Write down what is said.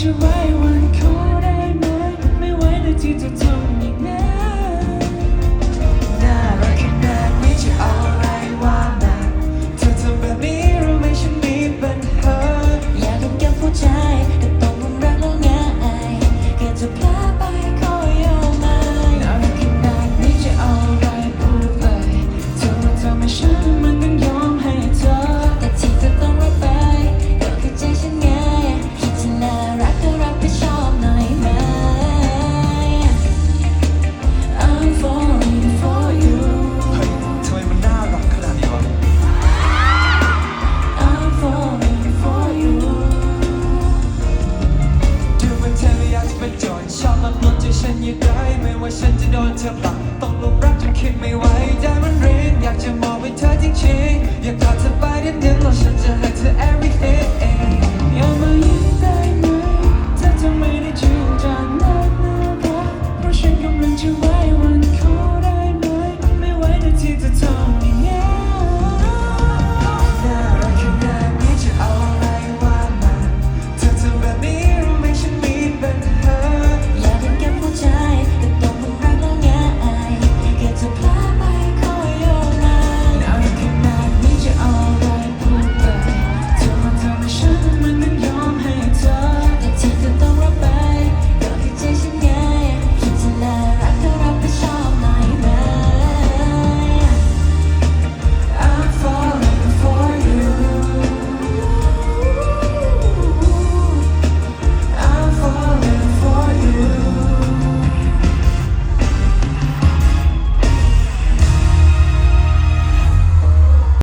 จะไว้วันขอได้ไหมไม่ไหวนาทีจะ จะเป็นจอยชอบลำนวนใจฉันยังได้ ไม่ว่าฉันจะโดนเธอปักต้องลงรักจนคิดไม่ไหวใจมันเร้งอยากจะมองไปเธอจริงๆอยากกอดเธอ